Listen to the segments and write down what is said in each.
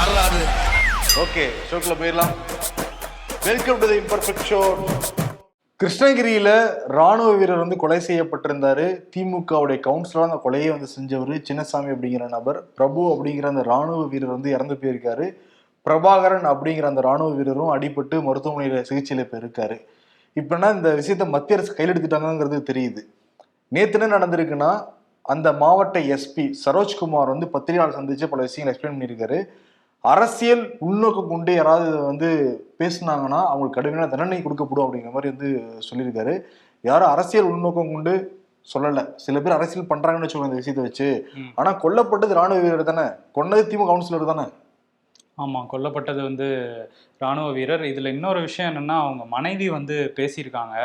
வரலாறு ஓகே ஷோக்கில் போயிடலாம். Welcome to the imperfect show கிருஷ்ணகிரியில ராணுவ வீரர் வந்து கொலை செய்யப்பட்டிருந்தாரு. திமுகவுடைய கவுன்சிலர் அந்த கொலையை வந்து செஞ்சவர் சின்னசாமி அப்படிங்கிற நபர். பிரபு அப்படிங்கிற அந்த ராணுவ வீரர் வந்து இறந்து போயிருக்காரு. பிரபாகரன் அப்படிங்கிற அந்த ராணுவ வீரரும் அடிபட்டு மருத்துவமனையில சிகிச்சையில போயிருக்காரு இப்பனா இந்த விஷயத்த மத்திய அரசு கையில் எடுத்துட்டாங்கிறது தெரியுது. நேத்து என்ன நடந்திருக்குன்னா அந்த மாவட்ட எஸ்பி சரோஜ்குமார் வந்து பத்திரிகையாளர் சந்திச்சு பல விஷயங்களை எக்ஸ்பிளைன் பண்ணியிருக்காரு. அரசியல் உள்நோக்கம் கொண்டு யாராவது வந்து பேசுனாங்கன்னா அவங்களுக்கு கடுமையான தண்டனை கொடுக்கப்படும் அப்படிங்கிற மாதிரி வந்து சொல்லியிருக்காரு. யாரும் அரசியல் உள்நோக்கம் கொண்டு சொல்லல. சில பேர் அரசியல் பண்றாங்கன்னு வச்சுக்கோங்க இந்த விஷயத்தை வச்சு. ஆனா கொல்லப்பட்டது ராணுவ வீரர் தானே? கொன்னது திமுக கவுன்சிலர் தானே? ஆமா கொல்லப்பட்டது வந்து ராணுவ வீரர். இதுல இன்னொரு விஷயம் என்னன்னா அவங்க மனைவி வந்து பேசியிருக்காங்க.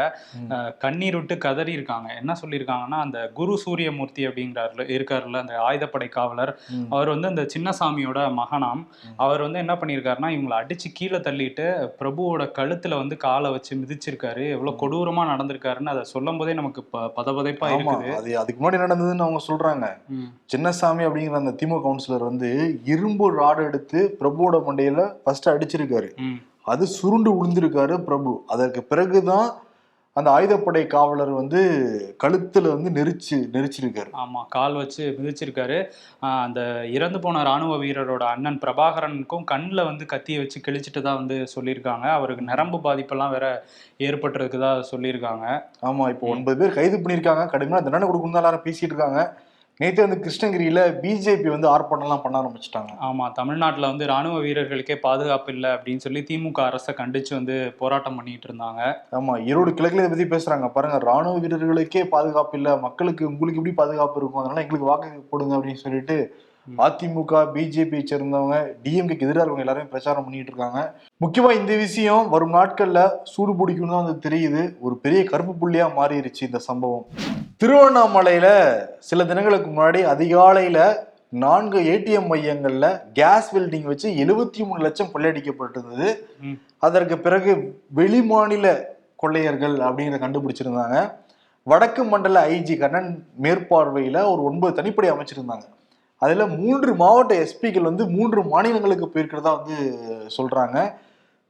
கண்ணீர் விட்டு கதறி இருக்காங்க என்ன சொல்லியிருக்காங்கன்னா அந்த குரு சூரியமூர்த்தி அப்படிங்கிறாருல இருக்காருல்ல அந்த ஆயுதப்படை காவலர். அவர் வந்து அந்த சின்னசாமியோட மகனாம். அவர் வந்து என்ன பண்ணியிருக்காருன்னா இவங்களை அடிச்சு கீழே தள்ளிட்டு பிரபுவோட கழுத்துல வந்து காலை வச்சு மிதிச்சிருக்காரு. எவ்வளவு கொடூரமா நடந்திருக்காருன்னு அதை சொல்லும் போதே நமக்கு பதபதைப்பா இருக்குது. அது அதுக்கு முன்னாடி நடந்ததுன்னு அவங்க சொல்றாங்க. சின்னசாமி அப்படிங்கிற அந்த திமுக கவுன்சிலர் வந்து இரும்பு ராடு எடுத்து பிரபுவோட மண்டையில ஃபர்ஸ்ட் அடிச்சிருக்காரு. அது சுருண்டு விழுந்திருக்காரு பிரபு. அதற்கு பிறகுதான் அந்த ஆயுதப்படை காவலர் வந்து கழுத்துல வந்து நெரிச்சு நெரிச்சிருக்காரு. ஆமா கால் வச்சு மிதிச்சிருக்காரு. அந்த இறந்து போன ராணுவ வீரரோட அண்ணன் பிரபாகரனுக்கும் கண்ணில் வந்து கத்தியை வச்சு கிழிச்சிட்டு தான் வந்து சொல்லியிருக்காங்க. அவருக்கு நரம்பு பாதிப்பெல்லாம் வேற ஏற்பட்டிருக்குதா சொல்லியிருக்காங்க. ஆமா இப்போ. ஒன்பது பேர் கைது பண்ணியிருக்காங்க. கடுமையான தண்டனை கொடுக்கணும் எல்லாரும் பேசிட்டு இருக்காங்க. நேற்று வந்து கிருஷ்ணகிரியில பிஜேபி வந்து ஆர்ப்பாட்டம்லாம் பண்ண ஆரம்பிச்சிட்டாங்க. ஆமா தமிழ்நாட்டுல வந்து ராணுவ வீரர்களுக்கே பாதுகாப்பு இல்லை அப்படின்னு சொல்லி திமுக அரசை கண்டிச்சு வந்து போராட்டம் பண்ணிட்டு இருந்தாங்க. ஆமா ஈரோடு கிழக்குல இதை பத்தி பேசுறாங்க. பாருங்க ராணுவ வீரர்களுக்கே பாதுகாப்பு இல்ல மக்களுக்கு உங்களுக்கு எப்படி பாதுகாப்பு இருக்கும்? அதனால எங்களுக்கு வாக்கு போடுங்க அப்படின்னு சொல்லிட்டு. அதிமுக பிஜேபி சேர்ந்தவங்க டிஎம்கேக்கு எதிராக இருக்கவங்க எல்லாரும் பிரச்சாரம் பண்ணிட்டு இருக்காங்க. முக்கியமா இந்த விஷயம் வரும் நாட்கள்ல சூடு பிடிக்கும் தான் வந்து தெரியுது. ஒரு பெரிய கருப்பு புள்ளியா மாறிடுச்சு இந்த சம்பவம். திருவண்ணாமலையில சில தினங்களுக்கு முன்னாடி அதிகாலையில நான்கு ஏடிஎம் மையங்கள்ல கேஸ் வெல்டிங் வச்சு எழுபத்தி மூணு லட்சம் கொள்ளையடிக்கப்பட்டிருந்தது. அதற்கு பிறகு வெளிமாநில கொள்ளையர்கள் அப்படிங்கிறத கண்டுபிடிச்சிருந்தாங்க. வடக்கு மண்டல ஐஜி கண்ணன் மேற்பார்வையில ஒரு ஒன்பது தனிப்படை அமைச்சிருந்தாங்க. அதுல மூன்று மாவட்ட எஸ்பிக்கள் வந்து மூன்று மாநிலங்களுக்கு போயிருக்கிறதா வந்து சொல்றாங்க.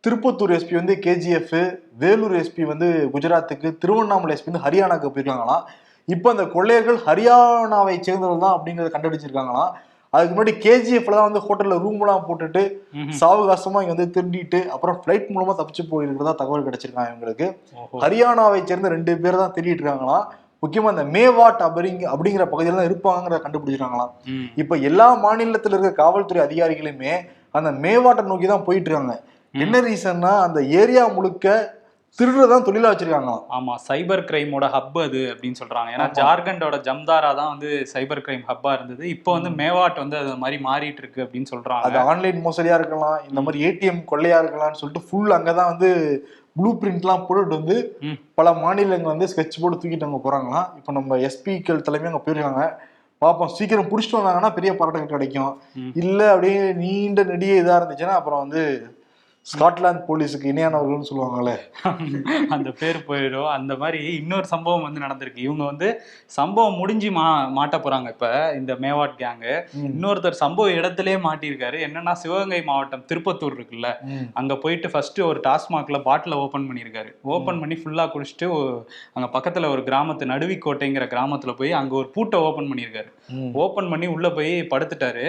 திருப்பத்தூர் எஸ்பி வந்து கேஜிஎஃப் வேலூர் எஸ்பி வந்து குஜராத்துக்கு திருவண்ணாமலை எஸ்பி வந்து ஹரியானாக்கு போயிருக்காங்களாம். இப்போ அந்த கொள்ளையர்கள் ஹரியானாவை சேர்ந்தவர்கள் தான் அப்படிங்கறத கண்டுபிடிச்சிருக்காங்களாம். அதுக்கு முன்னாடி கேஜிஎஃப்ல தான் வந்து ஹோட்டல்ல ரூம்லாம் போட்டுட்டு ம்ஹும். சாவகாசமா இங்க வந்து திருடிட்டு அப்புறம் ஃபிளைட் மூலமா தப்பிச்சு போயிருக்கிறதா தகவல் கிடைச்சிருக்காங்க இவங்களுக்கு. ஹரியானாவை சேர்ந்த ரெண்டு பேர் தான் தேடிட்டு இருக்காங்களாம். முக்கியமா இந்த மேவாட் அப்படிங்க அப்படிங்கிற பகுதியில தான் இருப்பாங்கிறத கண்டுபிடிச்சிருக்காங்களாம். இப்ப எல்லா மாநிலத்துல இருக்க காவல்துறை அதிகாரிகளுமே அந்த மேவாட்டை நோக்கி தான் போயிட்டு இருக்காங்க. என்ன ரீசன்னா அந்த ஏரியா முழுக்க திருடுறதான் தொழிலா வச்சிருக்காங்களாம் ஆமா சைபர் கிரைமோட ஹப் அது அப்படின்னு சொல்றாங்க. ஏன்னா. ஜார்க்கண்டோட ஜம்தாரா தான் வந்து சைபர் கிரைம் ஹப்பா இருந்தது. இப்போ வந்து மேவாட் வந்து அது மாதிரி மாறிட்டு இருக்கு அப்படின்னு அது சொல்றாங்க ஆன்லைன் மோசடியா இருக்கலாம் இந்த மாதிரி ஏடிஎம் கொள்ளையா இருக்கலாம்னு சொல்லிட்டு ஃபுல் அங்கதான் வந்து ப்ளூ பிரிண்ட்லாம் போட்டுட்டு வந்து. பல மாநிலங்கள் வந்து ஸ்கெட்ச் போட்டு தூக்கிட்டு அங்க போறாங்களாம். இப்போ நம்ம எஸ்பிக்கள் தலைமை அங்க போயிருக்காங்க. பார்ப்போம் சீக்கிரம் பிடிச்சிட்டு வந்தாங்கன்னா பெரிய பாராட்டுகள் கிடைக்கும். இல்ல அப்படியே நீண்ட நெடிய இதா இருந்துச்சுன்னா அப்புறம் வந்து ஸ்காட்லாந்து போலீஸுக்கு இணையானவர்கள்னு சொல்லுவாங்கல்ல. அந்த பேர் போயிடும். அந்த மாதிரி இன்னொரு சம்பவம் வந்து நடந்திருக்கு. இவங்க வந்து சம்பவம் முடிஞ்சு மா மாட்ட போறாங்க இப்ப இந்த மேவாட் கேங்கு. இன்னொருத்தர் சம்பவ இடத்திலே மாட்டியிருக்காரு. என்னன்னா சிவகங்கை மாவட்டம் திருப்பத்தூர் இருக்குல்ல. அங்க போயிட்டு ஃபர்ஸ்ட் ஒரு டாஸ்மாக்ல பாட்டில ஓபன் பண்ணியிருக்காரு. ஓபன் பண்ணி ஃபுல்லா குடிச்சிட்டு அங்க பக்கத்துல ஒரு கிராமத்து நடுவிக்கோட்டைங்கிற கிராமத்துல போய் அங்க ஒரு பூட்டை ஓபன் பண்ணியிருக்காரு. ஓபன் பண்ணி உள்ள போய் படுத்துட்டாரு.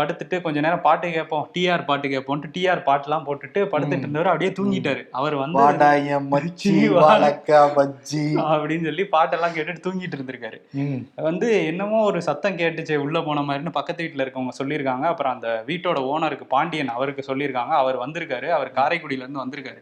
படுத்துட்டு கொஞ்ச நேரம் பாட்டு கேட்போம் டிஆர் பாட்டு கேட்போம்ட்டு டிஆர் பாட்டுலாம் போட்டுட்டு படுத்துட்டு இருந்தவர் அப்படியே தூங்கிட்டாரு. அவர் வந்து மச்சி பஜ்ஜி அப்படின்னு சொல்லி பாட்டெல்லாம் கேட்டுட்டு தூங்கிட்டு இருந்திருக்காரு. வந்து என்னமோ ஒரு சத்தம் கேட்டுச்சு உள்ள போன மாதிரின்னு பக்கத்து வீட்டுல இருக்கவங்க சொல்லியிருக்காங்க. அப்புறம் அந்த வீட்டோட ஓனருக்கு பாண்டியன் அவருக்கு சொல்லியிருக்காங்க. அவர் வந்திருக்காரு. அவர் காரைக்குடியில இருந்து வந்திருக்காரு.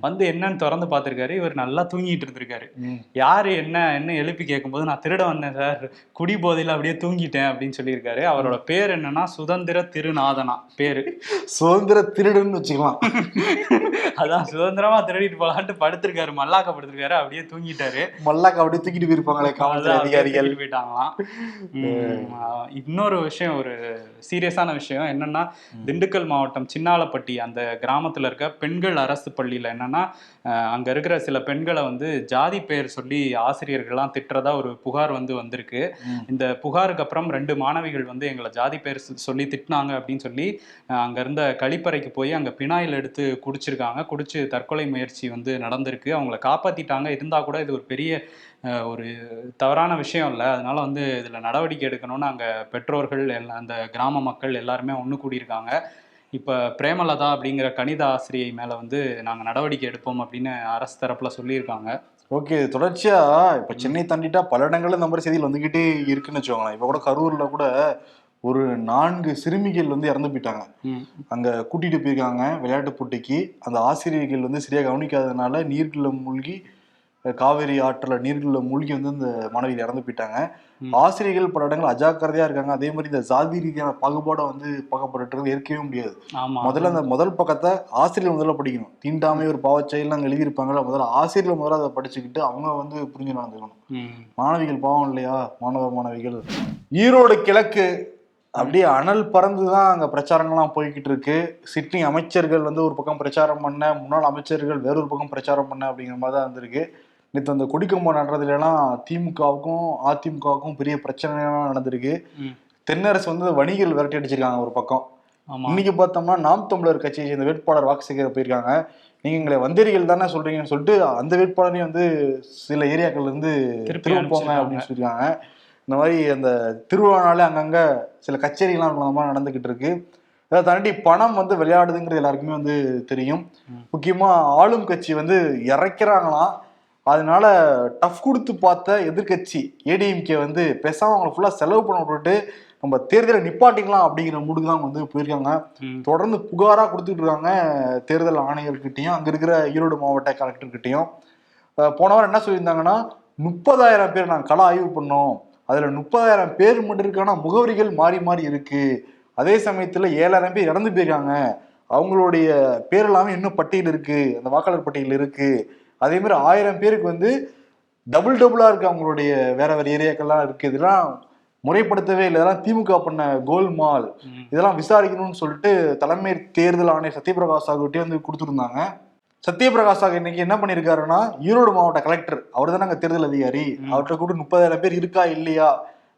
வந்து என்னன்னு திறந்து பார்த்திருக்காரு. இவர் நல்லா தூங்கிட்டு இருந்திருக்காரு. யாரு என்ன என்ன எழுப்பி கேட்கும்போது நான் திருட வந்தேன் சார். குடி போதையில அப்படியே தூங்கிட்டேன் அப்படின்னு சொல்லியிருக்காரு. அவரோட பேர் என்னன்னா சுதந்திர திருநாதனா. பேரு. சுதந்திர திருடுன்னு வச்சுக்கலாம். அதான் சுதந்திரமா திருடிட்டு போலான்ட்டு படுத்திருக்காரு. மல்லாக்க படுத்திருக்காரு. அப்படியே தூங்கிட்டாரு. மல்லாக்க அப்படியே தூக்கிட்டு போயிருப்பாங்களே காவல்துறை அதிகாரிகள். போயிட்டாங்களாம். இன்னொரு விஷயம் ஒரு சீரியஸான விஷயம் என்னன்னா திண்டுக்கல் மாவட்டம் சின்னாலப்பட்டி அந்த கிராமத்துல இருக்க பெண்கள் அரசு பள்ளியில என்னன்னா அங்க இருக்கிற சில பெண்களை வந்து ஜாதி பெயர் சொல்லி ஆசிரியர்கள்லாம் திட்டுறதா ஒரு புகார் வந்து வந்திருக்கு. இந்த புகாருக்கு அப்புறம் ரெண்டு மாணவிகள் வந்து எங்களை ஜாதி பெயர் சொல்லி திட்டினாங்க அப்படின்னு சொல்லி அங்க இருந்த கழிப்பறைக்கு போய் அங்க பினாயில் எடுத்து குடிச்சிருக்காங்க. குடிச்சு தற்கொலை முயற்சி வந்து நடந்திருக்கு. அவங்கள காப்பாத்திட்டாங்க. இருந்தா கூட இது ஒரு பெரிய ஒரு தவறான விஷயம் இல்லை. அதனால வந்து இதில் நடவடிக்கை எடுக்கணும்னு அங்கே பெற்றோர்கள் எல்லாம் அந்த கிராம மக்கள் எல்லாருமே ஒன்று கூடியிருக்காங்க. இப்போ பிரேமலதா அப்படிங்கிற கணித ஆசிரியை மேலே வந்து நாங்கள் நடவடிக்கை எடுப்போம் அப்படின்னு அரசு தரப்பில் சொல்லியிருக்காங்க. ஓகே தொடர்ச்சியா இப்ப சென்னை தாண்டிட்டா பல இடங்கள்ல இந்த மாதிரி செய்திகள் வந்துகிட்டே இருக்குன்னு வச்சுக்கோங்களேன். இப்ப கூட கரூர்ல கூட ஒரு நான்கு சிறுமிகள் வந்து இறந்து போயிட்டாங்க. அங்க கூட்டிட்டு போயிருக்காங்க விளையாட்டு போட்டிக்கு. அந்த ஆசிரியர்கள் வந்து சரியா கவனிக்காததுனால நீர்க்குள்ள மூழ்கி காவேரி ஆற்றுல நீர்க்குள்ள மூழ்கி வந்து அந்த மாணவிகள் இறந்து போயிட்டாங்க. ஆசிரியர்கள் பல இடங்கள் அஜாக்கிரதையா இருக்காங்க. அதே மாதிரி இந்த ஜாதி ரீதியான பாகுபாடை வந்து பார்க்கப்பட்டு ஏற்கவே முடியாது. முதல்ல அந்த முதல் பக்கத்தை ஆசிரியர் முதல்ல படிக்கணும். தீண்டாமை ஒரு பாவச்செயல் அங்கே எழுதியிருப்பாங்கல்ல முதல்ல ஆசிரியர் முதல்ல அதை படிச்சுக்கிட்டு அவங்க வந்து புரிஞ்சு நடந்துக்கணும் மாணவிகள் பாவம் இல்லையா? மாணவ மாணவிகள். ஈரோடு கிழக்கு அப்படியே அனல் பறந்து தான் அங்கே பிரச்சாரங்கள்லாம் போய்கிட்டு இருக்கு சிட்னி அமைச்சர்கள் வந்து ஒரு பக்கம் பிரச்சாரம் பண்ண முன்னாள் அமைச்சர்கள் வேறொரு பக்கம் பிரச்சாரம் பண்ண அப்படிங்கிற மாதிரி தான் வந்திருக்கு நேற்று அந்த கொடிக்கம்பம் நடுறதுலாம் திமுகவுக்கும் அதிமுகவுக்கும் பெரிய பிரச்சனைலாம் நடந்திருக்கு. தென்னரசு வந்து வணிகர்கள் விரட்டி அடிச்சிருக்காங்க ஒரு பக்கம். இன்னைக்கு பார்த்தோம்னா நாம் தமிழர் கட்சியை சேர்ந்த வேட்பாளர் வாக்கு சேகர போயிருக்காங்க. நீங்க எங்களை வந்தேரிகள் தானே சொல்றீங்கன்னு சொல்லிட்டு அந்த வேட்பாளரையும் வந்து சில ஏரியாக்கள்ல இருந்து திருப்போங்க அனுப்பிச்சிருக்காங்க. அப்படின்னு சொல்லியிருக்காங்க. இந்த மாதிரி அந்த திருவிழானாலே அங்கங்க சில கச்சேரிகள்லாம் அந்த மாதிரி நடந்துகிட்டு இருக்கு அதை தாண்டி பணம் வந்து விளையாடுதுங்கிறது எல்லாருக்குமே வந்து தெரியும். ம். முக்கியமா ஆளும் கட்சி வந்து இறைக்கிறாங்களாம். அதனால டஃப் கொடுத்து பார்த்த எதிர்க்கட்சி ஏடிஎம்கே வந்து பேசாம அவங்களை ஃபுல்லா செலவு பண்ண விட்டுட்டு நம்ம தேர்தலை நிப்பாட்டிக்கலாம் அப்படிங்கிற மூடுக்கு தான் வந்து போயிருக்காங்க. தொடர்ந்து புகாரா கொடுத்துட்டு இருக்காங்க தேர்தல் ஆணையர்கிட்டயும் அங்க இருக்கிற ஈரோடு மாவட்ட கலெக்டர்கிட்டயும். போன வாரம் என்ன சொல்லியிருந்தாங்கன்னா முப்பதாயிரம் பேர் நாங்கள் கள ஆய்வு பண்ணோம். அதுல முப்பதாயிரம் பேர் மட்டும் இருக்கான முகவரிகள் மாறி மாறி இருக்கு. அதே சமயத்துல ஏழாயிரம் பேர் இறந்து போயிருக்காங்க. அவங்களுடைய பேர் எல்லாமே இன்னும் பட்டியல் இருக்கு. அந்த வாக்காளர் பட்டியல் இருக்கு. அதே மாதிரி ஆயிரம் பேருக்கு வந்து டபுள் டபுளா இருக்கு அவங்களுடைய வேற வேற ஏரியாக்கள்லாம் இருக்கு. இதெல்லாம் முறைப்படுத்தவே இல்லை. இதெல்லாம் திமுக பண்ண கோல்மால் இதெல்லாம் விசாரிக்கணும்னு சொல்லிட்டு தலைமை தேர்தல் ஆணையர் சத்யபிரகாஷ் சாகுட்டே வந்து கொடுத்துருந்தாங்க. சத்யபிரகாஷ் சாகு இன்னைக்கு என்ன பண்ணியிருக்காருன்னா ஈரோடு மாவட்ட கலெக்டர் அவர் தானே அங்க தேர்தல் அதிகாரி. அவர்கிட்ட கூட முப்பதாயிரம் பேர் இருக்கா இல்லையா?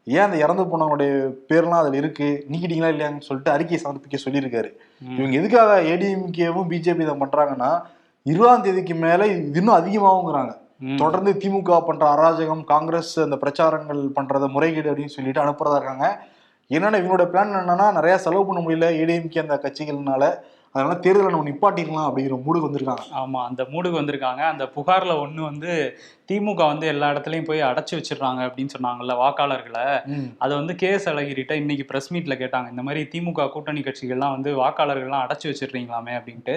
ஏன் அந்த இறந்து போனவங்களுடைய பேர்லாம் அதுல இருக்கு? நீக்கிட்டீங்களா இல்லையான்னு சொல்லிட்டு அறிக்கை சமர்ப்பிக்க சொல்லியிருக்காரு. இவங்க எதுக்காக ஏடிஎம்கேவும் பிஜேபி இதை பண்றாங்கன்னா இருபதாம் தேதிக்கு மேல இன்னும் அதிகமாகுங்கிறாங்க. தொடர்ந்து திமுக பண்ற அராஜகம் காங்கிரஸ் அந்த பிரச்சாரங்கள் பண்றத முறைகேடு அப்படின்னு சொல்லிட்டு அனுப்புறதா இருக்காங்க. என்னன்னா இவங்களோட பிளான் என்னன்னா நிறைய செலவு பண்ண முடியல ஏடிஎம்கே அந்த கட்சிகள்னால. அதனால தேர்தலை நம்ம நிப்பாட்டிக்கலாம் அப்படிங்கிற மூடுக்கு வந்திருக்காங்க. ஆமா அந்த மூடுக்கு வந்திருக்காங்க. அந்த புகார்ல ஒன்று வந்து திமுக வந்து எல்லா இடத்துலயும் போய் அடைச்சு வச்சிடுறாங்க அப்படின்னு சொன்னாங்கல்ல வாக்காளர்களை. அதை வந்து கே எஸ் அழகிரிட்ட இன்னைக்கு பிரஸ் மீட்ல கேட்டாங்க. இந்த மாதிரி திமுக கூட்டணி கட்சிகள்லாம் வந்து வாக்காளர்கள்லாம் அடைச்சு வச்சிடுறீங்களாமே அப்படின்ட்டு.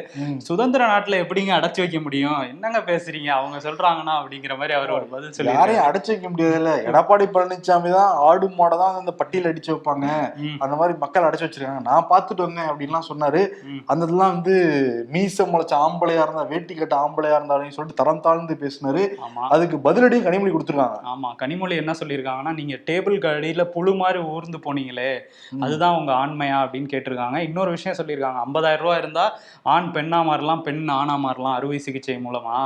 சுதந்திர நாட்டுல எப்படிங்க அடைச்சு வைக்க முடியும்? என்னங்க பேசுறீங்க? அவங்க சொல்றாங்கன்னா அப்படிங்கிற மாதிரி அவர் ஒரு பதில் சொல்லி யாரையும் அடைச்சு வைக்க முடியாதுல்ல. எடப்பாடி பழனிசாமி தான் ஆடு மாடை தான் அந்த பட்டியல் அடிச்சு வைப்பாங்க. அந்த மாதிரி மக்கள் அடைச்சு வச்சிருக்காங்க. நான் பார்த்துட்டு வந்தேன் அப்படின்லாம் சொன்னாரு. அந்த இதெல்லாம் வந்து மீச முளைச்ச ஆம்பளையா இருந்தா வேட்டி கட்ட ஆம்பளையா இருந்தாலும் சொல்லிட்டு தரம் தாழ்ந்து பேசினாரு. ஆமா. அதுக்கு பதிலடியும் கனிமொழி கொடுத்துருக்காங்க. ஆமா கனிமொழி என்ன சொல்லியிருக்காங்கன்னா நீங்க டேபிள் அடியில புழு மாதிரி ஊர்ந்து போனீங்களே அதுதான் உங்க ஆண்மையா அப்படின்னு கேட்டிருக்காங்க. இன்னொரு விஷயம் சொல்லியிருக்காங்க. ஐம்பதாயிரம் ரூபாய் இருந்தா ஆண் பெண்ணா மாறலாம் பெண் ஆணா மாறலாம் அறுவை சிகிச்சை மூலமா.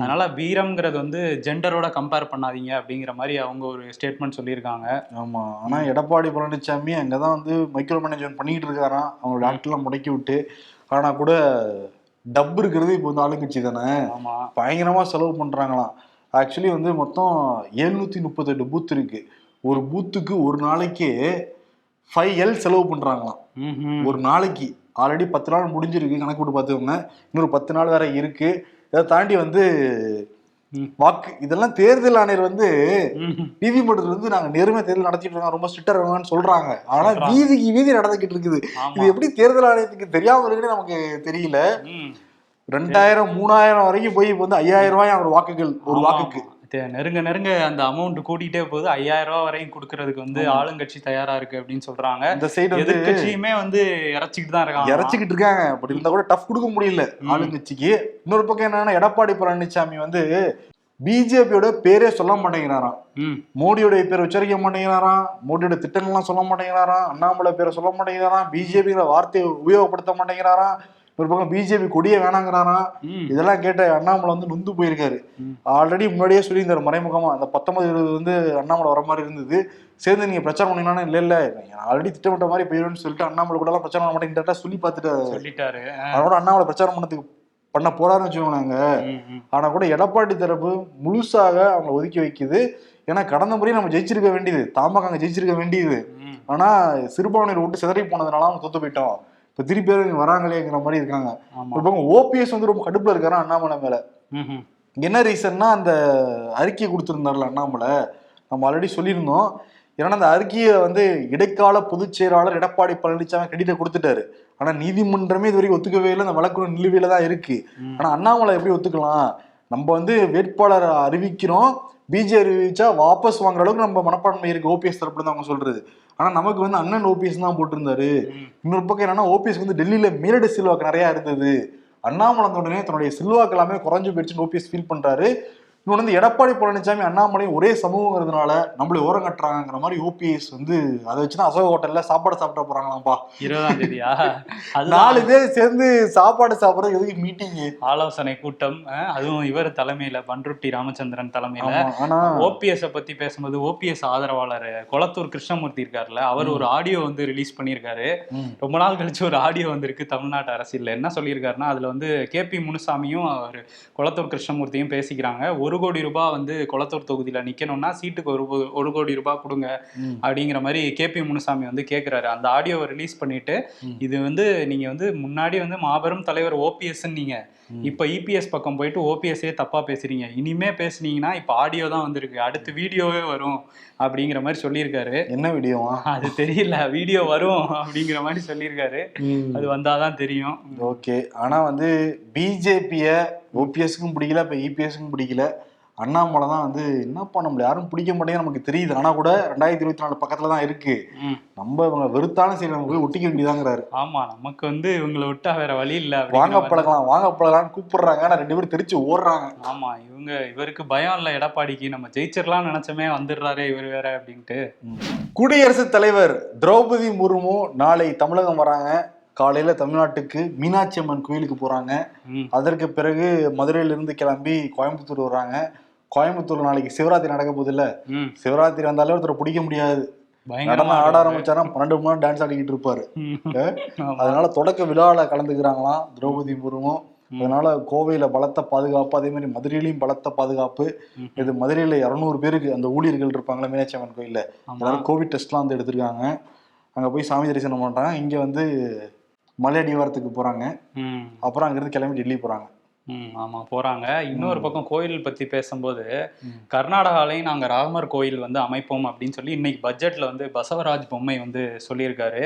அதனால வீரம்ங்கிறது வந்து ஜெண்டரோட கம்பேர் பண்ணாதீங்க அப்படிங்கிற மாதிரி அவங்க ஒரு ஸ்டேட்மெண்ட் சொல்லியிருக்காங்க. ஆமா ஆனா எடப்பாடி பழனிசாமி அங்கதான் வந்து மைக்ரோ மேனேஜ்மெண்ட் பண்ணிட்டு இருக்காராம் அவங்களோட ஆட்கள்லாம் முடக்கி விட்டு. ஆனா கூட டப் இருக்கிறது இப்போ வந்து ஆளுங்கட்சி தானே? ஆமா. பயங்கரமா செலவு பண்றாங்களாம். ஆக்சுவலி வந்து மொத்தம் எழுநூத்தி முப்பத்தெட்டு பூத் இருக்கு. ஒரு பூத்துக்கு ஒரு நாளைக்கு ஃபைவ் எல் செலவு பண்றாங்களாம். ம்ஹும். ஒரு நாளைக்கு. ஆல்ரெடி பத்து நாள் முடிஞ்சிருக்கு. கணக்கு போட்டு பார்த்துக்கோங்க இன்னொரு பத்து நாள் வேற இருக்கு. இதை தாண்டி வந்து. வாக்கு இதெல்லாம் தேர்தல் ஆணையர் வந்து. நீதிமன்றத்துல இருந்து நாங்க நேர்மையா தேர்தல் நடத்திட்டு இருக்கோம் ரொம்ப ஸ்ட்ரிக்டா இருக்காங்கன்னு சொல்றாங்க. ஆனா. வீதிக்கு வீதி நடந்துகிட்டு இருக்குது. இது எப்படி தேர்தல் ஆணையத்துக்கு தெரியாம இருக்குன்னு நமக்கு தெரியல. ரெண்டாயிரம் மூணாயிரம் வரைக்கும் போய் இப்ப வந்து ஐயாயிரம் ரூபாய் ஒரு வாக்குகள் ஒரு வாக்குக்கு. நெருங்க நெருங்க அந்த அமௌண்ட் கூட்டிகிட்டே போகுது. ஐயாயிரம் ரூபாய் வரையும் கொடுக்கறதுக்கு வந்து. ஆளுங்கட்சி தயாரா இருக்கு அப்படின்னு சொல்றாங்க. இந்த சைடு வந்து எதிர்கட்சியுமே வந்து இறச்சிக்கிட்டு தான் இருக்காங்க. இறச்சிக்கிட்டு இருக்காங்க. அப்படி இருந்தா கூட டஃப் கொடுக்க முடியல. ஆளுங்கட்சிக்கு. இன்னொரு பக்கம் என்னன்னா எடப்பாடி பழனிசாமி வந்து பிஜேபியோட பேரே சொல்ல மாட்டேங்கிறாராம். மோடியோட பேரை உச்சரிக்க மாட்டேங்கிறாராம். மோடியோட திட்டங்கள்லாம் சொல்ல மாட்டேங்கிறாராம். அண்ணாமலை பேரை சொல்ல மாட்டேங்கிறாராம். பிஜேபிங்கிற வார்த்தையை உபயோகப்படுத்த மாட்டேங்கிறாராம். ஒரு பக்கம் பிஜேபி கொடியே வேணாங்கிறாராம் ம். இதெல்லாம் கேட்ட அண்ணாமலை வந்து நொந்து போயிருக்காரு. ஆல்ரெடி முன்னாடியே சொல்லியிருந்தாரு மறைமுகமா அந்த பத்தொன்பது இருபது வந்து அண்ணாமலை வர மாதிரி இருந்தது. சேர்ந்து நீங்க பிரச்சாரம் பண்ணீங்கன்னா இல்ல இல்ல. ஆல்ரெடி திட்டமிட்ட மாதிரி போயிடும்னு சொல்லிட்டு அண்ணாமலை கூட எல்லாம் பிரச்சாரம் பண்ண மாட்டேங்கிட்டா சொல்லி பார்த்துட்டாரு சொல்லிட்டாரு அதோட அண்ணாமலை பிரச்சாரம் பண்ணதுக்கு பண்ண போறாருன்னு வச்சுக்கோங்க. ஆனா கூட எடப்பாடி தரப்பு முழுசாக அவங்களை ஒதுக்கி வைக்குது. ஏன்னா கடந்த முறையும் நம்ம ஜெயிச்சிருக்க வேண்டியது தாமக அங்க ஜெயிச்சிருக்க வேண்டியது. ஆனா சிறுபான்மையினர் விட்டு சிதறி போனதுனால அவங்க தோத்து போயிட்டோம். இப்ப திருப்பி இங்க வராங்களேங்கிற மாதிரி இருக்காங்க. பக்கம் ஓபிஎஸ் வந்து ரொம்ப கடுப்புல இருக்காரு அண்ணாமலை மேல. என்ன ரீசன்னா அந்த அறிக்கை கொடுத்திருந்தார்ல அண்ணாமலை. நம்ம ஆல்ரெடி சொல்லியிருந்தோம். ஏன்னா அந்த அறிக்கையை வந்து இடைக்கால பொதுச் செயலாளர் எடப்பாடி பழனிசாமி கிரெடிட்டை கொடுத்துட்டாரு. ஆனா நீதிமன்றமே இது வரைக்கும் ஒத்துக்கவே இல்லை. அந்த வழக்கு நிலுவையில தான் இருக்கு. ஆனா அண்ணாமலை எப்படி ஒத்துக்கலாம்? நம்ம வந்து வேட்பாளரை அறிவிக்கிறோம். பிஜே அறிவிச்சா வாபஸ் வாங்குற அளவுக்கு நம்ம மனப்பான்மை இருக்கு. ஓபிஎஸ் தரப்புல தான் அவங்க சொல்றது. ஆனா நமக்கு வந்து அண்ணன் ஓபிஎஸ் தான் போட்டிருந்தாரு. இன்னொரு பக்கம் என்னன்னா ஓபிஎஸ் வந்து டெல்லியில மேலடு செல்வாக்கு நிறைய இருந்தது. அண்ணாமலை உடனே தன்னுடைய செல்வாக்கு எல்லாமே குறைஞ்சு போயிடுச்சுன்னு ஓபிஎஸ் ஃபீல் பண்றாரு. இன்னொன்று வந்து எடப்பாடி பழனிசாமி அண்ணாமலையும் ஒரே சமூகங்கிறதுனால நம்மளை ஓரம் கட்டுறாங்கிற மாதிரி ஓபிஎஸ் வந்து அதை வச்சுதான் அசோக ஹோட்டல்ல சாப்பாடு சாப்பிட போறாங்களாம்ப்பா. இருபதாம் தேதியா? நாலு பேர் சேர்ந்து சாப்பாடு சாப்பிடுறது எதுக்கு மீட்டிங்கு ஆலோசனை கூட்டம். அதுவும் இவர் தலைமையில பன்ருட்டி ராமச்சந்திரன் தலைமையில. ஆனா ஓபிஎஸ் பத்தி பேசும்போது ஓபிஎஸ் ஆதரவாளர் கொளத்தூர் கிருஷ்ணமூர்த்தி இருக்காருல்ல அவர் ஒரு ஆடியோ வந்து ரிலீஸ் பண்ணியிருக்காரு. ரொம்ப நாள் கழிச்சு ஒரு ஆடியோ வந்திருக்கு தமிழ்நாட்டு அரசியல்ல. என்ன சொல்லியிருக்காருன்னா அதுல வந்து கேபி முனுசாமியும் அவர் கொளத்தூர் கிருஷ்ணமூர்த்தியும் பேசிக்கிறாங்க. ஒரு கோடி ரூபாய் வந்து கொளத்தூர் தொகுதியில நிக்கணும்னா சீட்டுக்கு ஒரு கோ- ஒரு கோடி ரூபாய் கொடுங்க அப்படிங்கிற மாதிரி கேபி முனுசாமி வந்து கேக்குறாரு அந்த ஆடியோவை ரிலீஸ் பண்ணிட்டு. இது வந்து நீங்க வந்து முன்னாடி வந்து மாபெரும் தலைவர் ஓபிஎஸ் நீங்க ம். இப்ப இபிஎஸ் பக்கம் போயிட்டு ஓபிஎஸ்ஸே தப்பா பேசுறீங்க. இனிமே பேசுனீங்கன்னா இப்ப ஆடியோ தான் வந்திருக்கு. அடுத்து வீடியோவே வரும் அப்படிங்கிற மாதிரி சொல்லியிருக்காரு. என்ன வீடியோவா அது தெரியல. வீடியோ வரும் அப்படிங்கிற மாதிரி சொல்லியிருக்காரு. அது வந்தாதான் தெரியும். ஓகே. ஆனா வந்து பிஜேபிய ஓபிஎஸ்க்கும் பிடிக்கல இப்ப இபிஎஸ்க்கும் பிடிக்கல. அண்ணாமலை தான் வந்து என்னப்பா நம்மள யாரும் பிடிக்க மாட்டேங்குது நமக்கு தெரியுது. ஆனா கூட ரெண்டாயிரத்தி இருபத்தி நாலு பக்கத்துல தான் இருக்கு. நம்ம இவங்க வெறுத்தாலும் சரி நம்ம போய் ஒட்டிக்க வேண்டியதாங்கிறாரு. ஆமா நமக்கு வந்து இவங்களை விட்டா வேற வழி இல்ல வாங்க. பழகலாம் வாங்க பழகலாம்னு கூப்பிடுறாங்க. ஆனா ரெண்டு பேரும் தெரிச்சு ஓடுறாங்க. ஆமா இவங்க இவருக்கு பயம் இல்ல எடப்பாடிக்கு. நம்ம ஜெயிச்சிடலாம் நினைச்சோமே வந்துடுறாரு இவர் வேற அப்படின்ட்டு. குடியரசுத் தலைவர் திரௌபதி முர்மு நாளை தமிழகம் வராங்க. காலையில தமிழ்நாட்டுக்கு மீனாட்சி அம்மன் கோயிலுக்கு போறாங்க. அதற்கு பிறகு மதுரையில இருந்து கிளம்பி கோயம்புத்தூர் வர்றாங்க. கோயம்புத்தூர் நாளைக்கு சிவராத்திரி நடக்க ம். சிவராத்திரி வந்தாலே ஒருத்தர் பிடிக்க முடியாது. பயங்கரமா நடனம் ஆட. ஆரம்பிச்சாரா பன்னெண்டு மணி நேரம் டான்ஸ் ஆடிக்கிட்டு இருப்பாரு. அதனால தொடக்க விழாவில் கலந்துக்கிறாங்களாம் திரௌபதி முர்மு அதனால கோவையில பலத்த பாதுகாப்பு அதே மாதிரி மதுரையிலையும் பலத்த பாதுகாப்பு. இது மதுரையில இருநூறு பேருக்கு அந்த ஊழியர்கள் இருப்பாங்களா மீனாட்சி அம்மன் கோயில்ல. எல்லாரும் கோவிட் டெஸ்ட்லாம் வந்து எடுத்திருக்காங்க. அங்க போய் சாமி தரிசனம் பண்றாங்க. இங்க வந்து மலை அடிவாரத்துக்கு போறாங்க. அப்புறம் அங்கிருந்து கிளம்பி டெல்லி போறாங்க. ஆமா போறாங்க. இன்னொரு பக்கம் கோயில் பத்தி பேசும்போது ம். கர்நாடகாலையும் நாங்க ராமர் கோயில் வந்து அமைப்போம் அப்படின்னு சொல்லி இன்னைக்கு பட்ஜெட்ல வந்து பசவராஜ் பொம்மை வந்து சொல்லியிருக்காரு.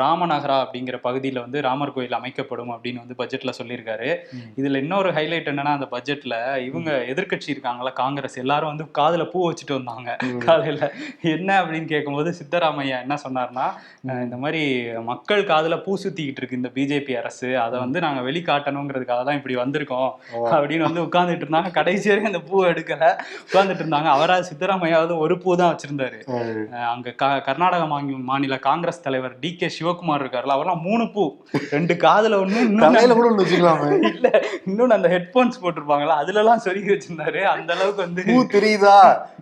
ராமநகரா அப்படிங்கிற பகுதியில வந்து ராமர் கோயில் அமைக்கப்படும் அப்படின்னு வந்து பட்ஜெட்ல சொல்லியிருக்காரு. ம். இதுல இன்னொரு ஹைலைட் என்னன்னா அந்த பட்ஜெட்ல இவங்க எதிர்க்கட்சி இருக்காங்களா காங்கிரஸ். எல்லாரும் வந்து காதுல பூ வச்சுட்டு வந்தாங்க. காலையில என்ன அப்படின்னு கேட்கும்போது சித்தராமையா என்ன சொன்னார்னா இந்த மாதிரி மக்கள் காதுல பூ சுத்திக்கிட்டு இருக்கு இந்த பிஜேபி அரசு. அதை வந்து நாங்க வெளிக்காட்டணுங்கிறதுக்காக தான் இப்படி வந்திருக்கோம். அப்படின்னு வந்து உட்கார்ந்துட்டு இருந்தாங்க. கடைசி வரைக்கும் அந்த பூ எடுக்கல. உட்கார்ந்துட்டு இருந்தாங்க. அவரா சித்தராமையாவது ஒரு பூ தான் வச்சிருந்தாரு. அங்க கர்நாடக மாநில காங்கிரஸ் தலைவர் டி கே சிவகுமார் இருக்காருல்ல அவர்லாம் மூணு பூ. ரெண்டு காதுல ஒண்ணு வச்சுக்கலாமே. இல்ல இன்னொன்னு அந்த ஹெட்போன்ஸ் போட்டிருப்பாங்கல்ல அதுல எல்லாம் சொருகி வச்சிருந்தாரு. அந்த அளவுக்கு வந்து பூ தெரியுதா?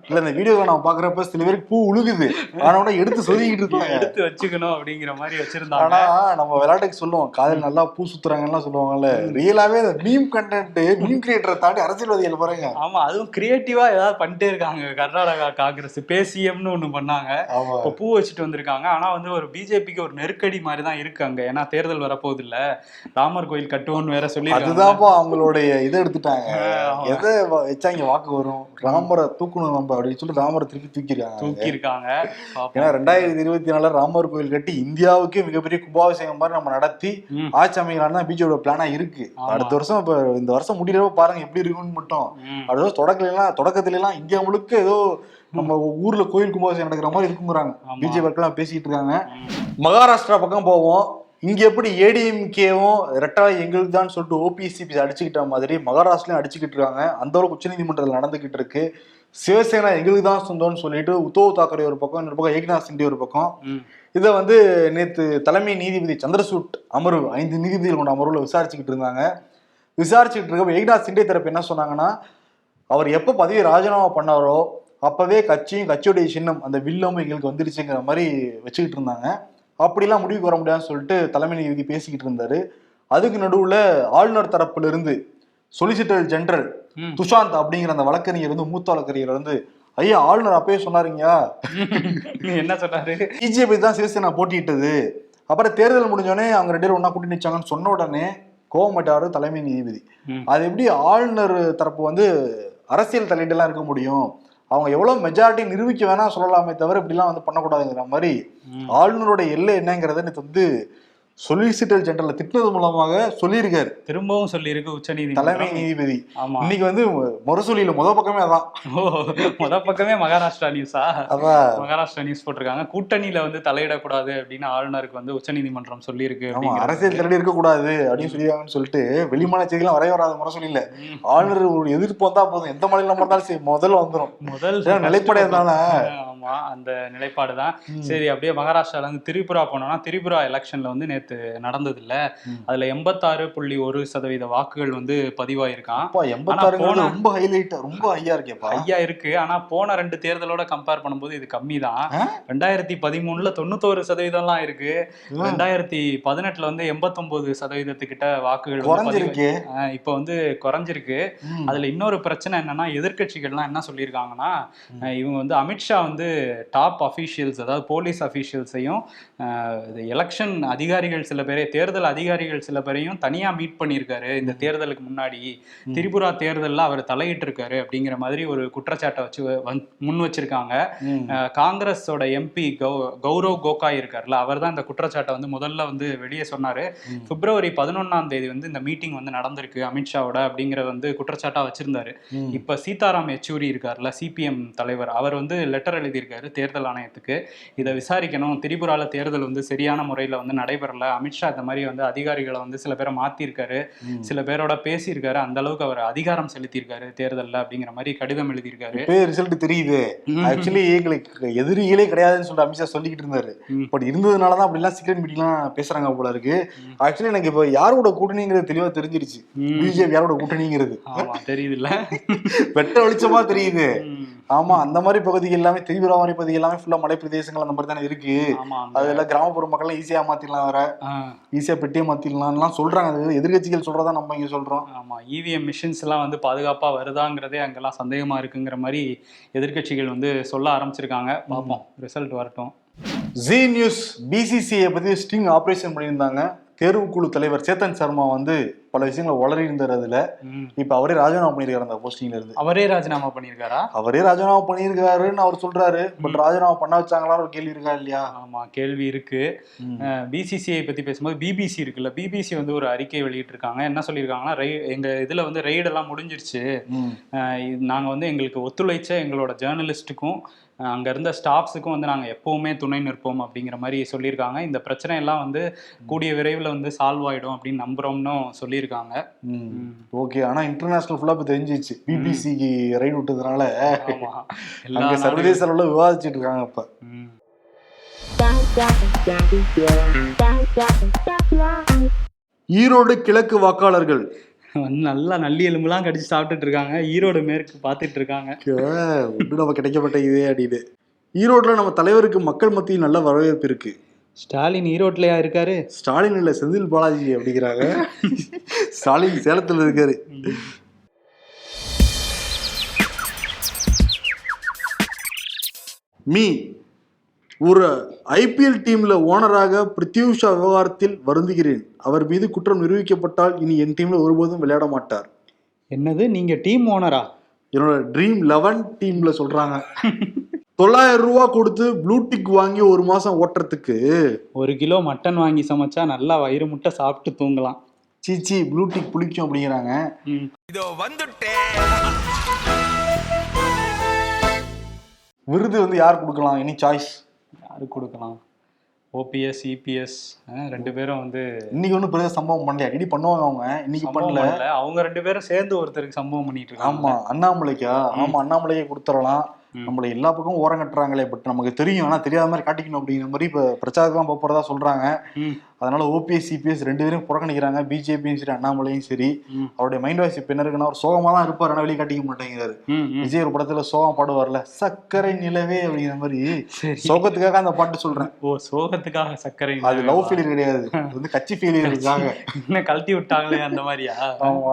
இல்ல இந்த வீடியோவை நான் பாக்குறப்ப சில பேருக்கு பூ உழுகுது. ஆனா எடுத்து சொல்லிக்கிட்டு இருக்காங்க. எடுத்து வச்சுக்கணும் அப்படிங்கிற மாதிரி வச்சிருந்தாங்க. ஆனா நம்ம விளையாட்டுக்கு சொல்லுவோம் காதல் நல்லா பூ சுத்துறாங்கன்னு சொல்லுவாங்கல்ல. ரியலாவே அந்த மீம் கண்டென்ட் மீம் கிரியேட்டரை தாண்டி அரசியல்வாதிகள் பாருங்க. ஆமா அதுவும் கிரியேட்டிவா ஏதாவது பண்ணிட்டே இருக்காங்க. கர்நாடகா காங்கிரஸ் பேசியம்னு ஒண்ணு பண்ணாங்க. இப்போ பூ வச்சுட்டு வந்திருக்காங்க. ஆனா வந்து ஒரு பிஜேபிக்கு ஒரு நெருக்கடி மாதிரி தான் இருக்கு அங்க. ஏன்னா தேர்தல் வரப்போகுது இல்ல. ராமர் கோயில் கட்டுவோம்னு வேற சொல்லி அதுதான்ப்பா அவங்களுடைய இதை எடுத்துட்டாங்க. எதை வச்சா இங்க வாக்கு வரும்? ராமரை தூக்கணும் நம்ம அப்படின்னு சொல்லி ராமரை திருப்பி தூக்கிருக்காங்க. தூக்கி இருக்காங்க ஏன்னா ரெண்டாயிரத்தி இருபத்தி நாலுல ராமர் கோயில் கட்டி இந்தியாவுக்கே மிகப்பெரிய கும்பாபிஷேகம் மாதிரி நம்ம நடத்தி. ஆட்சி அமைக்கலாம்னு தான் பிஜேபியோட பிளானா இருக்கு. அடுத்த வருஷம் இப்ப இந்த வருஷம் முடியறப்ப பாருங்க எப்படி இருக்குன்னு மட்டும். அடுத்த வருஷம் தொடக்கல எல்லாம் தொடக்கத்துல எல்லாம் இந்தியா முழுக்க ஏதோ நம்ம ஊர்ல கோயில் கும்பாபிஷேகம் நடக்கிற மாதிரி இருக்குங்கிறாங்க. பிஜேபி எல்லாம் பேசிட்டு இருக்காங்க. மகாராஷ்டிரா பக்கம் போவோம். இங்க எப்படி ஏடிஎம்கேவும் ரெட்டாலை எங்களுக்கு தான் சொல்லிட்டு ஓபிசி அடிச்சுக்கிட்ட மாதிரி மகாராஷ்டிரலையும் அடிச்சுக்கிட்டு இருக்காங்க. அந்த அளவுக்கு உச்சநீதிமன்றத்தில் நடந்துகிட்டு இருக்கு. சிவசேனா எங்களுக்கு தான் சொந்தம்னு சொல்லிட்டு உத்தவ் தாக்கரே ஒரு பக்கம் இன்னொரு பக்கம் ஏக்நாத் சிண்டே ஒரு பக்கம். இதை வந்து நேத்து தலைமை நீதிபதி சந்திரசூட் அமர்வு ஐந்து நீதிபதிகள் கொண்ட அமர்வுல விசாரிச்சுக்கிட்டு இருந்தாங்க. விசாரிச்சுக்கிட்டு இருக்க ஏக்நாத் சிண்டே தரப்பு என்ன சொன்னாங்கன்னா அவர் எப்போ பதவியை ராஜினாமா பண்ணாரோ அப்பவே கட்சியும் கட்சியுடைய சின்னம் அந்த வில்லமும் எங்களுக்கு வந்துருச்சுங்கிற மாதிரி வச்சுக்கிட்டு இருந்தாங்க. அப்படிலாம் முடிவுக்கு வர முடியாதுன்னு சொல்லிட்டு தலைமை நீதிபதி பேசிக்கிட்டு இருந்தாரு. அதுக்கு நடுவுல ஆளுநர் தரப்புல இருந்து சொலிசிட்டர் ஜெனரல். துஷாந்த் அப்படிங்கிற அந்த வழக்கறிஞர் வந்து மூத்த வழக்கறிஞர் வந்து ஐயா ஆளுநர் அப்பயே சொன்னாருங்கயா என்ன சொன்னாரு பிஜேபி தான் சிவசேனா போட்டியிட்டது அப்புறம் தேர்தல் முடிஞ்சோடனே அவங்க ரெண்டு பேரும் ஒண்ணா கூட்டி நிச்சாங்கன்னு சொன்ன உடனே கோவமாட்டாரு தலைமை நீதிபதி. அது எப்படி ஆளுநர் தரப்பு வந்து அரசியல் தலையீடெல்லாம் இருக்க முடியும் அவங்க எவ்வளவு மெஜாரிட்டி நிரூபிக்க வேணா சொல்லலாமே தவிர இப்படிலாம் வந்து பண்ணக்கூடாதுங்கிற மாதிரி ம். ஆளுநரோட எல்லை என்னங்கிறத நேத்து வந்து சொலிசிட்டர் ஜெனரல் திட்டினது மூலமாக சொல்லியிருக்காரு. திரும்பவும் சொல்லியிருக்கு உச்ச தலைமை நீதிமன்றம் நீதிபதி இன்னைக்கு வந்து முரசொலியில முத பக்கமே அதான். முத பக்கமே மகாராஷ்டிரா நியூஸா அதான் மகாராஷ்டிரா நியூஸ் போட்டிருக்காங்க. கூட்டணியில வந்து தலையிடக்கூடாது அப்படின்னு ஆளுநருக்கு வந்து உச்சநீதிமன்றம் சொல்லியிருக்கு ஆமா அப்படிங்கிறது. அரசியல் தலையீடு இருக்கக்கூடாது அப்படின்னு சொல்லியிருக்காங்கன்னு சொல்லிட்டு வெளிமான செய்திலாம் வரைய வராத முரசொலியில. ஆளுநர் ஒரு எதிர்ப்பு வந்தா போதும். எந்த மாநிலம் இருந்தாலும் சரி முதல்ல வந்துரும். முதல் ஏன்னா நிலைப்பாடு இருந்தால ஆமா அந்த நிலைப்பாடு தான். சரி அப்படியே மகாராஷ்டிரால இருந்து திரிபுரா போனோம்னா திரிபுரா எலெக்ஷன்ல வந்து நேத்து நடந்தது இல்ல. அதுல எண்பத்தாறு புள்ளி ஒரு சதவீத வாக்குகள் வந்து பதிவாயிருக்கான். ரொம்ப ஹைலைட் ரொம்ப ஹையா இருக்கேப்பா. ஐயா இருக்கு. ஆனா போன ரெண்டு தேர்தலோட கம்பேர் பண்ணும்போது இது கம்மி தான்? ரெண்டாயிரத்தி பதிமூணுல தொண்ணூத்தோரு சதவீதம்லாம் இருக்கு. ரெண்டாயிரத்தி பதினெட்டுல வந்து எண்பத்தொன்பது சதவீதத்துக்கிட்ட வாக்குகள் குறைஞ்சிருக்கே. இப்ப வந்து குறைஞ்சிருக்கு. அதுல இன்னொரு பிரச்சனை என்னன்னா எதிர்க்கட்சிகள்லாம் என்ன சொல்லியிருக்காங்கன்னா இவங்க வந்து அமித்ஷா வந்து டாப் அஃபீஷியல்ஸ் அதாவது போலீஸ் அஃபீஷியல்ஸையும் எலெக்ஷன் அதிகாரிகள் சில பேரை தேர்தல் அதிகாரிகள் சில பேரையும் தனியா மீட் பண்ணியிருக்காரு. இந்த தேர்தலுக்கு முன்னாடி திரிபுரா தேர்தல்ல அவர் தலையிட்டு இருக்காரு அப்படிங்கிற மாதிரி ஒரு குற்றச்சாட்டை வச்சு முன் வச்சிருக்காங்க. காங்கிரஸோட எம்பி கௌ கௌரவ் கோகாய் இருக்கார்ல அவர் தான் இந்த குற்றச்சாட்டை வந்து முதல்ல வந்து வெளியே சொன்னாரு. பிப்ரவரி பதினொன்னாம் தேதி வந்து இந்த மீட்டிங் வந்து நடந்திருக்கு அமித்ஷாவோட அப்படிங்கிற வந்து குற்றச்சாட்டா வச்சிருந்தாரு. இப்ப சீதாராம் யெச்சூரி இருக்கார்ல சிபிஎம் தலைவர் அவர் வந்து லெட்டர் எழுதியிருக்காரு தேர்தல் ஆணையத்துக்கு. இதை விசாரிக்கணும். திரிபுரால தேர்தல் வந்து சரியான முறையில வந்து நடைபெறல. அமித்ஷா இந்த மாதிரி வந்து அதிகாரிகளை வந்து சில பேரை மாத்திருக்காரு ம். சில பேரோட பேசியிருக்காரு. அந்த அளவுக்கு அவர் அதிகாரம் செலுத்தியிருக்காரு தேர்தல்ல அப்படிங்கிற மாதிரி கடிதம் எழுதியிருக்காரு. ரிசல்ட் தெரியுது. ஆக்சுவலி எங்களுக்கு எதிரிகளே கிடையாதுன்னு சொல்லிட்டு அமித்ஷா சொல்லிக்கிட்டு இருந்தாரு. பட் இருந்ததுனால தான் அப்படிலாம் சீக்கிரம் மீட்டிங்லாம் பேசுறாங்க போல இருக்கு. ஆக்சுவலி எனக்கு இப்போ யாரோட கூட்டணிங்கிறது தெளிவா தெரிஞ்சிருச்சு. பிஜேபி யாரோட கூட்டணிங்கிறது. ஆமா தெரியுதுல்ல. வெட்ட வெளிச்சமா தெரியுது. ஆமா அந்த மாதிரி பகுதிகள் எல்லாமே மாதிரி பகுதி எல்லாமே ஃபுல்லா மலை பிரதேசங்கள் அந்த மாதிரி தானே இருக்கு. அதெல்லாம் கிராமப்புற மக்கள்லாம் ஈஸியா மாத்திடலாம் வேற. ஈஸியா பெட்டியை மாத்திடலாம்லாம் சொல்றாங்க. அது எதிர்கட்சிகள் சொல்றதா நம்ம இங்க சொல்றோம். ஆமா இவிஎம் மிஷின்ஸ் எல்லாம் வந்து பாதுகாப்பா வருதாங்கிறதே அங்கெல்லாம் சந்தேகமா இருக்குங்கிற மாதிரி எதிர்க்கட்சிகள் வந்து சொல்ல ஆரம்பிச்சிருக்காங்க. பார்ப்போம். ரிசல்ட் வரட்டும். ஜி நியூஸ் பிசிசிஐ பத்தி ஸ்டிங் ஆபரேஷன் பண்ணியிருந்தாங்க. தேர்வுக்குழு தலைவர் சேத்தன் சர்மா வந்து பல விஷயங்களை வளரி ம். இப்ப அவரே ராஜினாமா பண்ணியிருக்காரு அந்த போஸ்டிங்ல இருந்து. அவரே ராஜினாமா பண்ணியிருக்காரா? அவரே ராஜினாமா பண்ணியிருக்காருன்னு அவர் சொல்றாரு. பட் ராஜினாமா பண்ண வச்சாங்களான்னு ஒரு கேள்வி இருக்கா இல்லையா? ஆமா கேள்வி இருக்கு. பிசிசிஐ பத்தி பேசும்போது பிபிசி இருக்குல்ல? பிபிசி வந்து ஒரு அறிக்கை வெளியிட்டிருக்காங்க. என்ன சொல்லியிருக்காங்கன்னா எங்க இதுல வந்து ரெய்டு எல்லாம் முடிஞ்சிருச்சு. நாங்க வந்து எங்களுக்கு ஒத்துழைச்ச எங்களோட ஜேர்னலிஸ்ட்டுக்கும் அங்க இருந்த ஸ்டாஃப்ஸுக்கும் வந்து நாங்க எப்பவுமே துணை நிற்போம் அப்படிங்கிற மாதிரி சொல்லியிருக்காங்க. இந்த பிரச்சனை எல்லாம் வந்து கூடிய விரைவில் வந்து சால்வ் ஆயிடும் அப்படின்னு நம்புறோம்னு சொல்லியிருக்காங்க. ஓகே. ஆனா இன்டர்நேஷனல் ஃபுல்லா இப்ப தெரிஞ்சிச்சு. பிபிசிக்கு ரைடு விட்டதுனால. அங்க சர்வதேச அளவுல விவாதிச்சுட்டு இருக்காங்க இப்ப. ஈரோடு கிழக்கு வாக்காளர்கள் வந்து நல்லா நல்லி எலும்புலாம் கடிச்சு சாப்பிட்டுட்டு இருக்காங்க. ஈரோடு மேற்கு பார்த்துட்டு இருக்காங்க. ஒன்று நம்ம கிடைக்கப்பட்ட இதே அப்படின்னு. ஈரோட்ல நம்ம தலைவருக்கு மக்கள் மத்தியில் நல்ல வரவேற்பு இருக்கு. ஸ்டாலின் ஈரோட்லயா இருக்காரு? ஸ்டாலின் இல்ல செந்தில் பாலாஜி அப்படிங்கிறாங்க. ஸ்டாலின் சேலத்துல இருக்காரு. மீ. ஒரு ஐபிஎல் டீம்ல ஓனராக பிருத்யூஷா விவகாரத்தில் வருந்துகிறேன். அவர் மீது குற்றம் நிரூபிக்கப்பட்டால் இனி என் டீம்ல ஒருபோதும் விளையாட மாட்டார். என்னது? நீங்க டீம் ஓனரா? என்னோட ட்ரீம் லெவன் டீம்ல சொல்றாங்க. தொள்ளாயிரம் ரூபா கொடுத்து ப்ளூடிக் வாங்கி ஒரு மாசம் ஓட்டுறதுக்கு. ஒரு கிலோ மட்டன் வாங்கி சமைச்சா நல்லா வயிறு முட்டை சாப்பிட்டு தூங்கலாம். சீச்சி ப்ளூடிக் புளிக்கும் அப்படிங்கிறாங்க. ம். விருது வந்து யார் கொடுக்கலாம்? எனி சாய்ஸ் யாரு கொடுக்கலாம். ஓபிஎஸ் இபிஎஸ் ரெண்டு பேரும் வந்து இன்னைக்கு ஒன்றும் பெரிய சம்பவம் பண்ணல அடிக்கடி பண்ணுவாங்க அவங்க? இன்னைக்கு பண்ணல. அவங்க ரெண்டு பேரும் சேர்ந்து ஒருத்தருக்கு சம்பவம் பண்ணிட்டு இருக்காங்க. ஆமா அண்ணாமலைக்கா? ஆமா அண்ணாமலைக்கே கொடுத்துடலாம். நம்மள எல்லா பக்கமும் ஓரம் கட்டுறாங்களே பட் நமக்கு தெரியும். ஆனா தெரியாத மாதிரி காட்டிக்கணும் அப்படிங்கிற மாதிரி இப்ப பிரச்சாரத்துலாம் போக போறதா சொல்றாங்க. அதனால ஓபிஎஸ் சிபிஎஸ் ரெண்டு பேரும் புறக்கணிக்கிறாங்க. பிஜேபியும் சரி அண்ணாமலையும் சரி. அவருடைய மைண்ட் வாய்ஸ் இப்ப என்ன இருக்குன்னா அவர் சோகமா தான் இருப்பார் வெளியே காட்டிக்க மாட்டேங்கிறாரு. விஜய் ஒரு படத்துல சோகம் பாடுவார்ல சர்க்கரை நிலவே அப்படிங்கிற மாதிரி. சோகத்துக்காக அந்த பாட்டு சொல்றேன். ஓ சோகத்துக்காக சக்கரை அது லவ் ஃபெயிலியர் கிடையாது. அது வந்து கட்சி ஃபெயிலியருக்காக என்ன கழட்டி விட்டாங்களே அந்த மாதிரியா?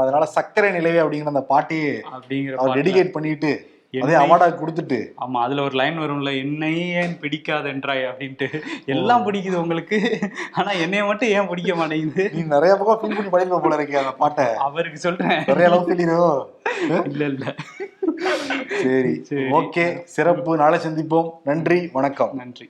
அதனால சர்க்கரை நிலவே அப்படிங்கிற அந்த பாட்டையே அப்படிங்கிற. டெடிகேட் பண்ணிட்டு அதே அவார்டா கொடுத்துட்டு. ஆமா அதுல ஒரு லைன் வரும்ல என்னை ஏன் பிடிக்காதென்றாய் அப்படின்ட்டு. எல்லாம் பிடிக்குது உங்களுக்கு. ஆனா என்னைய மட்டும் ஏன் பிடிக்க மாட்டேங்குது? நீ நிறைய பக்கம் ஃபீல் பண்ணி படிக்க போல இருக்கே அந்த பாட்டை. அவருக்கு சொல்றேன். நிறைய லவ் ஃபெயிலியரோ இல்ல இல்ல. சரி சரி. ஓகே. சிறப்பு. நாளை சந்திப்போம். நன்றி வணக்கம். நன்றி.